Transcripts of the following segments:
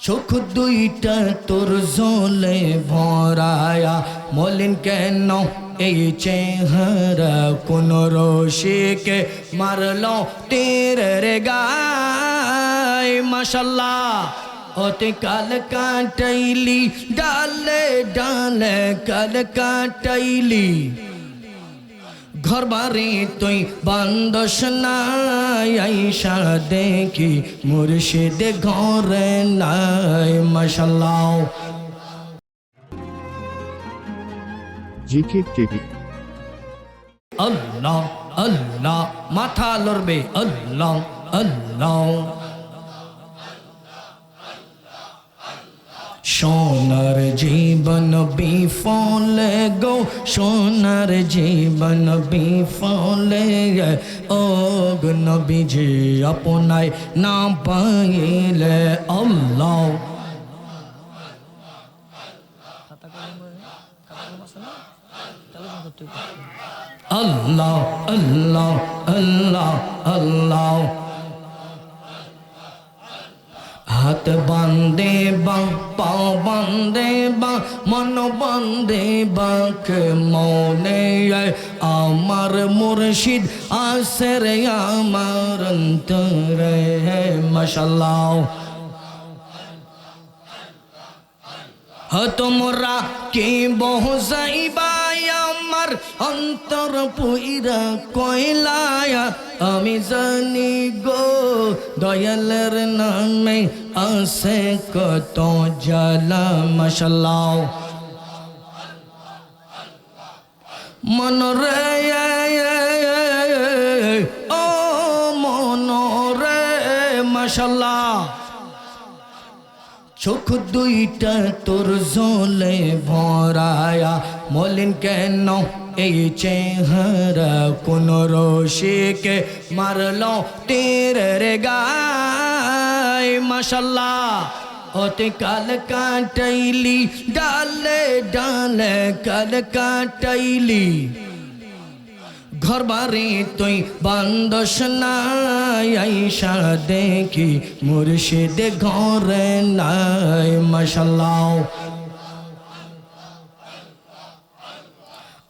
চোখ দুইটা তোর জলে ভরায়া। মলিন কেন এই চেহারা? কোন রশিকে মারল তীর রে গায়। মাশাল্লাহ। ওতে কাল কাটাইলি ডালে ডালে কাল কাটাইলি ঘর বাড়ি তুই বান্দস নাই আইসা দেখি মুর্শিদ ঘরে নাই মশাল্লাহ জিকে টিভি আল্লাহ আল্লাহ মাথা লড়বে আল্লাহ আল্লাহ সোনার জীবন বিফলে গো, সোনার জীবন বিফলে ও নবীজি আপনায় না পাইলে আল্লাহ। আল্লাহ আল্লাহ আল্লাহ আল্লাহ। হাত বান্দে বা, পাও বান্দে বা, মন বান্দে বা, কে মনে আমার মুর্শিদ আসে রে আমার অন্তরে, মশাল্লাহ। তোমরা কে বহু যাইবাই আমার অন্তর পুইরা কয়লায়া, আমি জানি গো, দয়ালের নামে আছে কত জ্বালা, মশাল্লাহ। মনরে ও মনরে মশাল্লাহ। চোখ দুইটা তোর জলে ভরায়া। মলিন কেন এই চেহারা? কোন রশিকে মারল তীর রে গায় মাশাল্লাহ ওতে কাল কাটাইলি, ডালে ডালে কাল কাটাইলি। ঘর বাড়ি তুই বান্দস নাই আইসা দেখি মুর্শিদ ঘরে নাই মশাল্লাহ।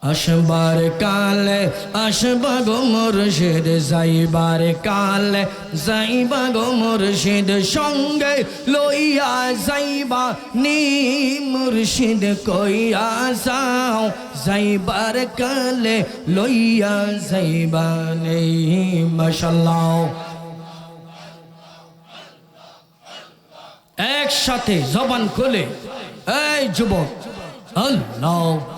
আসবার কালে আসবা গো মুর্শিদ, যাইবার কালে, যাইবা গো মুর্শিদ, সঙ্গে লইয়া যাইবা নি মুর্শিদ কইয়া যাও, যাইবার কালে লইয়া যাইবা নেই মশাল্লাহ। একসাথে জবান খুলে, এই যুবক, আল্লাহ।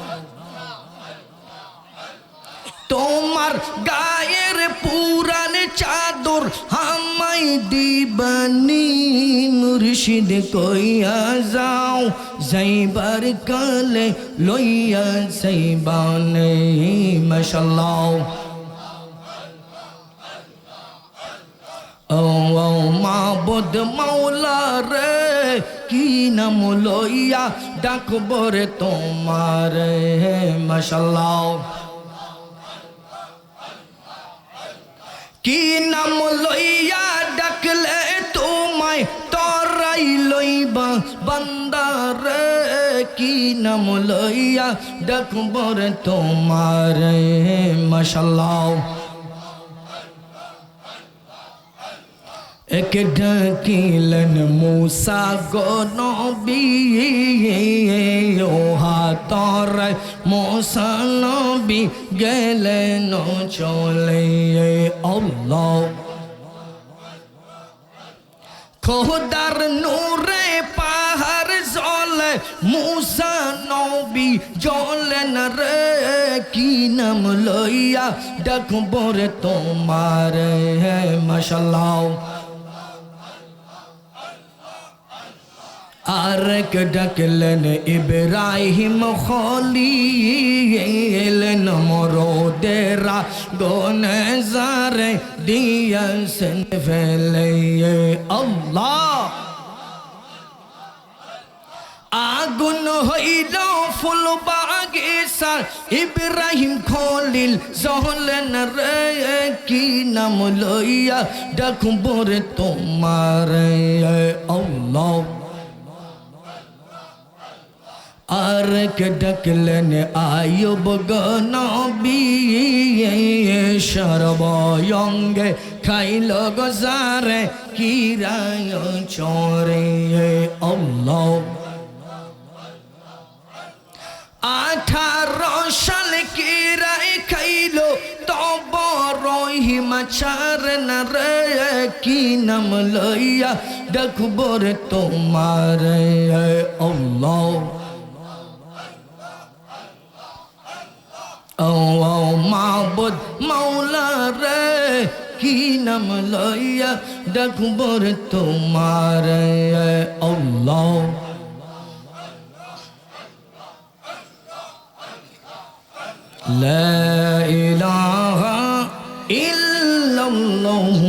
তোমার গায়ের পুরান চাদর হামাই দিবানি মুর্শিদ কইয়া যাও, যাইবার কালে লইয়া যাইবানে, মশাল্লাহ। ও ও মাওলা রে, কি নাম লইয়া ডাকবর তোমার, মশাল্লাহ। কি নাম লইয়া ডাকলে তোমায় তরাই লইবা? বান্দার কি নাম লইয়া ডাকবর তোমার? মশাল্লাহ। এক ডাকিলেন মূসা গো নবী ও হাতর মূসা নবী গেলেন চলে আল্লাহ খোদার নূরে পাহাড় জলে মুসা নবী জলেন রে কি নাম লইয়া ডাকবর তোমার মশাল্লাহ আরেক ডাকলেন ইব্রাহিম খলিল নমরোদেরা, গনে জারে দিয়েছেন ফেলে আল্লাহ। আগুন হইল ফুল বাগে মুসা ইব্রাহিম খলিল জহলেন রে, কি নাম লইয়া ডাকবো রে তোমার আল্লাহ। আর কে ডাকলেন আয়ুব গনবী সর্বয়ঙ্গে খাইল গজারে কিরায় চরে আল্লাহ। আঠারো সাল কিরাই খাইল, তব রহিমা চার না রে, কি নাম লইয়া ডাকবো রে তোমার আল্লাহ। মাবুদ মাওলা রে কি নাম লইয়া ডাকবো রে তোমার আল্লাহ لا إله إلا الله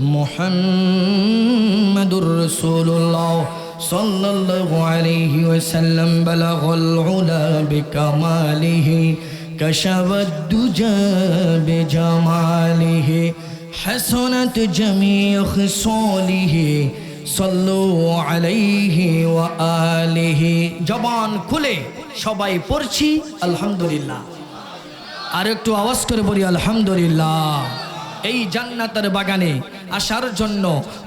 محمد رسول الله صلى الله عليه وسلم بلغ العلا بكماله كشف الدجى بجماله حسنت جميع خصاله صلوا عليه وآله জবান খুলে সবাই পড়ছি আলহামদুলিল্লাহ আর একটু আওয়াজ করে বলি আলহামদুলিল্লাহ এই জান্নাতের বাগানে আসার জন্য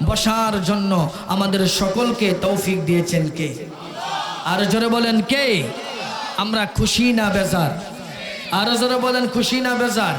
বসার জন্য আমাদের সকলকে তৌফিক দিয়েছেন কে আর জোরে বলেন কে আমরা খুশি না বেজার আর জোরে বলেন খুশি না বেজার?